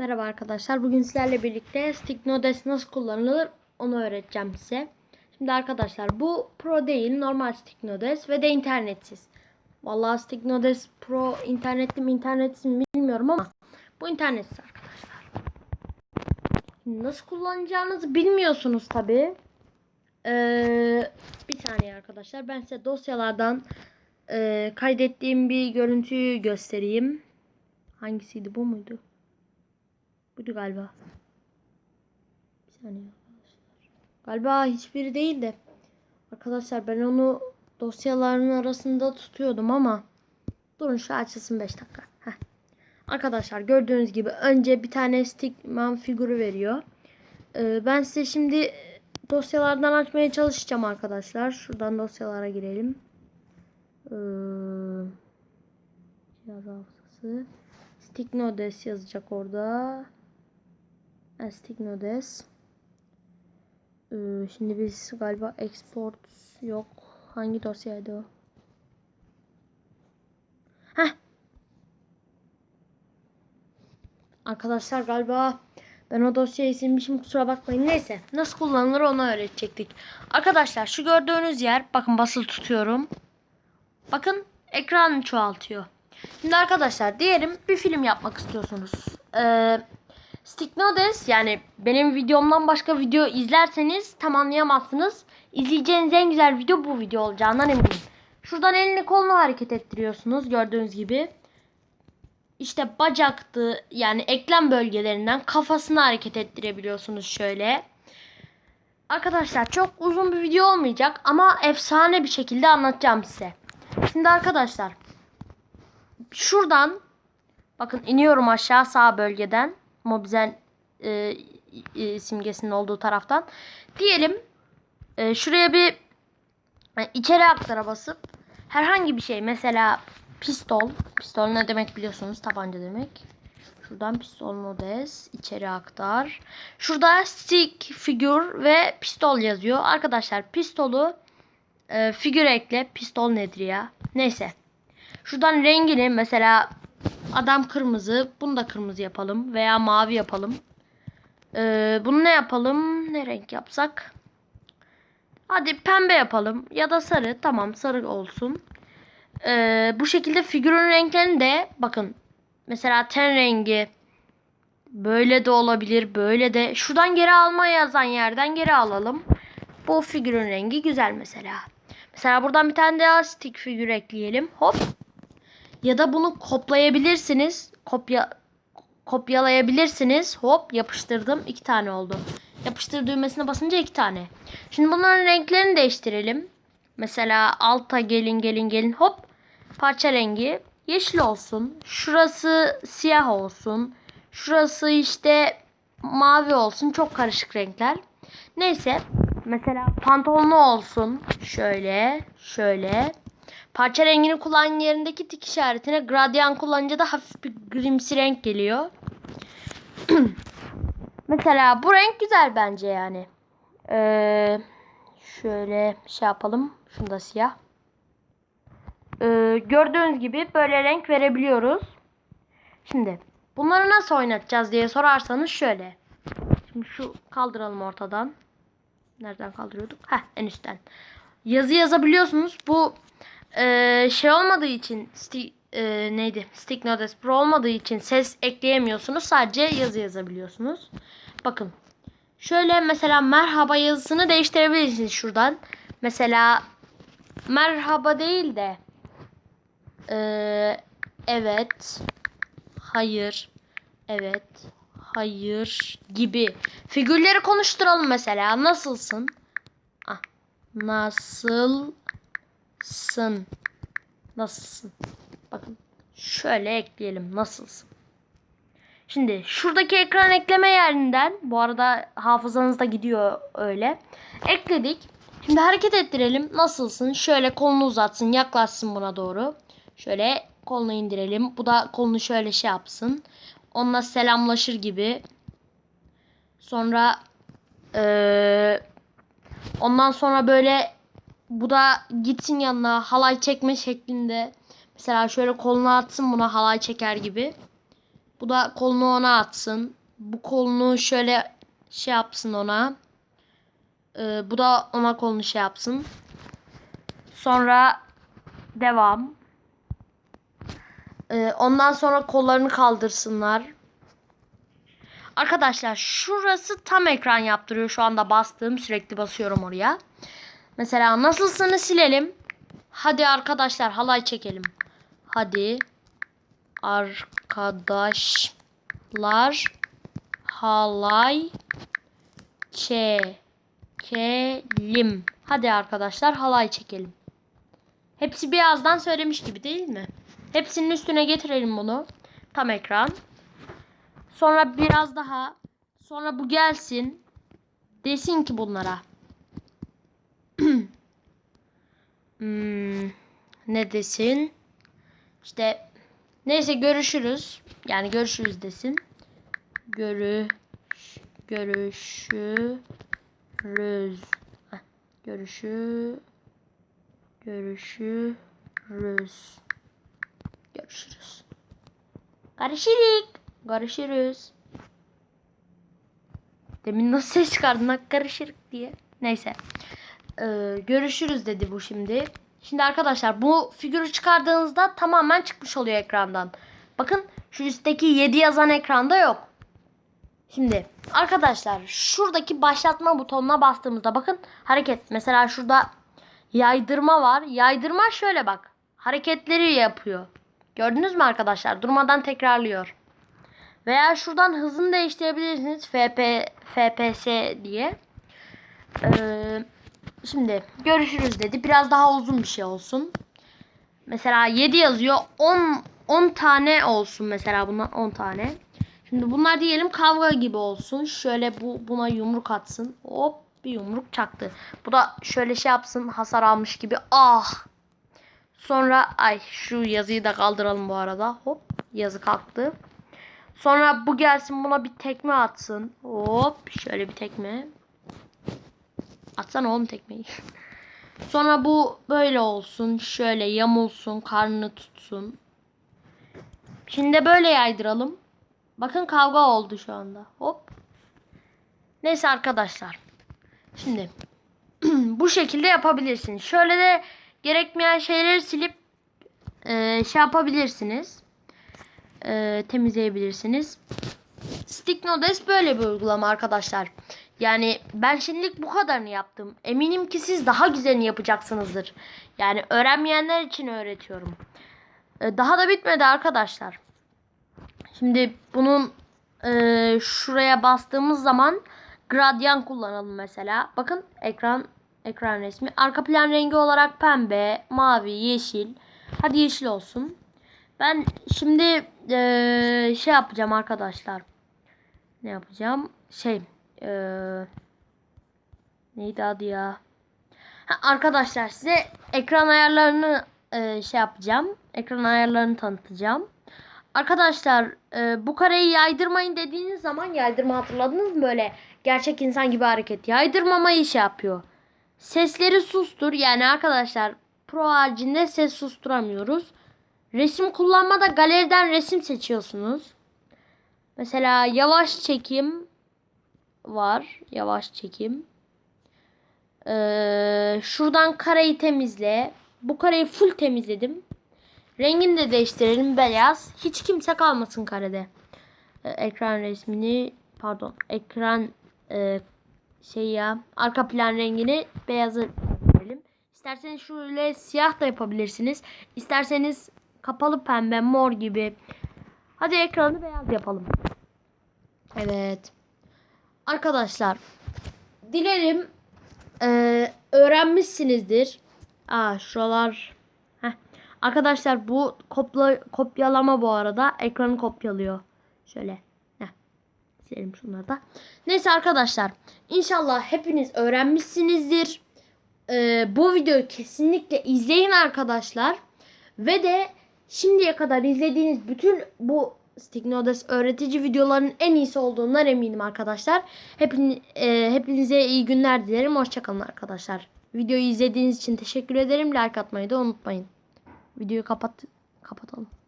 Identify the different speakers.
Speaker 1: Merhaba arkadaşlar. Bugün sizlerle birlikte StickNodes nasıl kullanılır onu öğreteceğim size. Şimdi arkadaşlar bu Pro değil normal StickNodes ve de internetsiz. Vallahi StickNodes Pro internetli mi internetsiz mi bilmiyorum ama bu internetsiz arkadaşlar. Nasıl kullanacağınızı bilmiyorsunuz tabi. Ee, bir saniye arkadaşlar ben size dosyalardan e, kaydettiğim bir görüntüyü göstereyim. Hangisiydi bu muydu? Buydu galiba. Bir saniye arkadaşlar. Galiba hiçbiri değil de. Arkadaşlar ben onu dosyaların arasında tutuyordum ama. Durun şu açılsın 5 dakika. Heh. Arkadaşlar gördüğünüz gibi önce bir tane stickman figürü veriyor. Ee, ben size şimdi dosyalardan açmaya çalışacağım arkadaşlar. Şuradan dosyalara girelim. Ee, cihaz hafızası. Sticknodes yazacak orada. Sticknodes. Ee, şimdi biz galiba export yok. Hangi dosyaydı o? Heh. Arkadaşlar galiba ben o dosyayı silmişim kusura bakmayın. Neyse nasıl kullanılır onu öğretecektik. Arkadaşlar şu gördüğünüz yer bakın basılı tutuyorum. Bakın ekranı çoğaltıyor. Şimdi arkadaşlar diyelim bir film yapmak istiyorsunuz. Ee, Sticknodes yani benim videomdan başka video izlerseniz tam anlayamazsınız. İzleyeceğiniz en güzel video bu video olacağından eminim. Şuradan elini kolunu hareket ettiriyorsunuz gördüğünüz gibi. İşte bacaktı yani eklem bölgelerinden kafasını hareket ettirebiliyorsunuz şöyle. Arkadaşlar çok uzun bir video olmayacak ama efsane bir şekilde anlatacağım size. Şimdi arkadaşlar şuradan bakın iniyorum aşağı sağ bölgeden. Mobizen e, e, simgesinin olduğu taraftan. Diyelim e, şuraya bir e, içeri aktara basıp herhangi bir şey mesela pistol. Pistol ne demek biliyorsunuz tabanca demek. Şuradan pistol modes içeri aktar. Şurada stick figür ve pistol yazıyor. Arkadaşlar pistolu e, figür ekle. Pistol nedir ya? Neyse. Şuradan rengini mesela adam kırmızı. Bunu da kırmızı yapalım. Veya mavi yapalım. Ee, bunu ne yapalım? Ne renk yapsak? Hadi pembe yapalım. Ya da sarı. Tamam sarı olsun. Ee, bu şekilde figürün renklerini de bakın. Mesela ten rengi. Böyle de olabilir. Böyle de. Şuradan geri alma yazan yerden geri alalım. Bu figürün rengi güzel mesela. Mesela buradan bir tane daha stick figür ekleyelim. Hop. Ya da bunu koplayabilirsiniz. Kopya kopyalayabilirsiniz. Hop yapıştırdım. iki tane oldu. Yapıştır düğmesine basınca iki tane. Şimdi bunların renklerini değiştirelim. Mesela alta gelin gelin gelin hop. Parça rengi yeşil olsun. Şurası siyah olsun. Şurası işte mavi olsun. Çok karışık renkler. Neyse. Mesela pantolonu olsun. Şöyle. Şöyle. Parça rengini kullanan yerindeki tik işaretine gradyan kullanınca da hafif bir grimsi renk geliyor. Mesela bu renk güzel bence yani. Ee, şöyle şey yapalım. Şunu da siyah. Ee, gördüğünüz gibi böyle renk verebiliyoruz. Şimdi bunları nasıl oynatacağız diye sorarsanız şöyle. Şimdi şu kaldıralım ortadan. Nereden kaldırıyorduk? Heh en üstten. Yazı yazabiliyorsunuz. Bu e, şey olmadığı için sti, e, neydi? Stick Notes Pro olmadığı için ses ekleyemiyorsunuz. Sadece yazı yazabiliyorsunuz. Bakın. Şöyle mesela merhaba yazısını değiştirebilirsiniz şuradan. Mesela merhaba değil de e, evet hayır evet hayır gibi figürleri konuşturalım mesela. Nasılsın? Ah, nasıl Nasılsın? Nasılsın? Bakın şöyle ekleyelim. Nasılsın? Şimdi şuradaki ekran ekleme yerinden bu arada hafızanızda gidiyor öyle. Ekledik. Şimdi hareket ettirelim. Nasılsın? Şöyle kolunu uzatsın. Yaklaşsın buna doğru. Şöyle kolunu indirelim. Bu da kolunu şöyle şey yapsın. Onunla selamlaşır gibi. Sonra ee, ondan sonra böyle bu da gitsin yanına halay çekme şeklinde. Mesela şöyle kolunu atsın buna halay çeker gibi. Bu da kolunu ona atsın. Bu kolunu şöyle şey yapsın ona. Ee, bu da ona kolunu şey yapsın. Sonra devam. Ee, ondan sonra kollarını kaldırsınlar. Arkadaşlar şurası tam ekran yaptırıyor şu anda bastığım sürekli basıyorum oraya. Mesela nasılsını silelim. Hadi arkadaşlar halay çekelim. Hadi arkadaşlar halay çekelim. Hadi arkadaşlar halay çekelim. Hepsi birazdan söylemiş gibi değil mi? Hepsinin üstüne getirelim bunu. Tam ekran. Sonra biraz daha. Sonra bu gelsin. Desin ki bunlara. Hmm, ne desin? İşte neyse görüşürüz. Yani görüşürüz desin. Görüş görüşürüz. Heh, Görüşü görüşürüz. Görüşürüz. Görüşürüz. Görüşürüz. Demin nasıl ses çıkardın karışırık diye. Neyse. Ee, görüşürüz dedi bu şimdi. Şimdi arkadaşlar bu figürü çıkardığınızda tamamen çıkmış oluyor ekrandan. Bakın şu üstteki 7 yazan ekranda yok. Şimdi arkadaşlar şuradaki başlatma butonuna bastığımızda bakın hareket. Mesela şurada yaydırma var. Yaydırma şöyle bak. Hareketleri yapıyor. Gördünüz mü arkadaşlar? Durmadan tekrarlıyor. Veya şuradan hızını değiştirebilirsiniz. FP, FPS diye. Ee, şimdi görüşürüz dedi. Biraz daha uzun bir şey olsun. Mesela 7 yazıyor. 10 10 tane olsun mesela buna 10 tane. Şimdi bunlar diyelim kavga gibi olsun. Şöyle bu buna yumruk atsın. Hop bir yumruk çaktı. Bu da şöyle şey yapsın hasar almış gibi. Ah. Sonra ay şu yazıyı da kaldıralım bu arada. Hop yazı kalktı. Sonra bu gelsin buna bir tekme atsın. Hop şöyle bir tekme. Atsana oğlum tekmeyi. Sonra bu böyle olsun. Şöyle yamulsun. Karnını tutsun. Şimdi böyle yaydıralım. Bakın kavga oldu şu anda. Hop. Neyse arkadaşlar. Şimdi bu şekilde yapabilirsiniz. Şöyle de gerekmeyen şeyleri silip e, şey yapabilirsiniz. E, temizleyebilirsiniz. Stick Nodes böyle bir uygulama arkadaşlar. Yani ben şimdilik bu kadarını yaptım. Eminim ki siz daha güzelini yapacaksınızdır. Yani öğrenmeyenler için öğretiyorum. E, daha da bitmedi arkadaşlar. Şimdi bunun e, şuraya bastığımız zaman gradyan kullanalım mesela. Bakın ekran ekran resmi. Arka plan rengi olarak pembe, mavi, yeşil. Hadi yeşil olsun. Ben şimdi e, şey yapacağım arkadaşlar. Ne yapacağım? Şey e, neydi adı ya? Ha, arkadaşlar size ekran ayarlarını e, şey yapacağım. Ekran ayarlarını tanıtacağım. Arkadaşlar e, bu kareyi yaydırmayın dediğiniz zaman yaydırma hatırladınız mı böyle gerçek insan gibi hareket yaydırmamayı şey yapıyor. Sesleri sustur yani arkadaşlar pro haricinde ses susturamıyoruz. Resim kullanmada galeriden resim seçiyorsunuz. Mesela yavaş çekim var. Yavaş çekim. Ee, şuradan kareyi temizle. Bu kareyi full temizledim. Rengini de değiştirelim beyaz. Hiç kimse kalmasın karede. Ee, ekran resmini pardon ekran e, şey ya arka plan rengini beyazı verelim. İsterseniz şöyle siyah da yapabilirsiniz. İsterseniz kapalı pembe mor gibi. Hadi ekranı beyaz yapalım. Evet. Arkadaşlar dilerim e, öğrenmişsinizdir. Aa şuralar Heh. Arkadaşlar bu kopla, kopyalama bu arada. Ekranı kopyalıyor. Şöyle. Heh. Silelim şunları da. Neyse arkadaşlar. İnşallah hepiniz öğrenmişsinizdir. Ee, bu videoyu kesinlikle izleyin arkadaşlar. Ve de şimdiye kadar izlediğiniz bütün bu Stignodes öğretici videoların en iyisi olduğundan eminim arkadaşlar. Hepin, e, hepinize iyi günler dilerim. Hoşçakalın arkadaşlar. Videoyu izlediğiniz için teşekkür ederim. Like atmayı da unutmayın. Videoyu kapat kapatalım.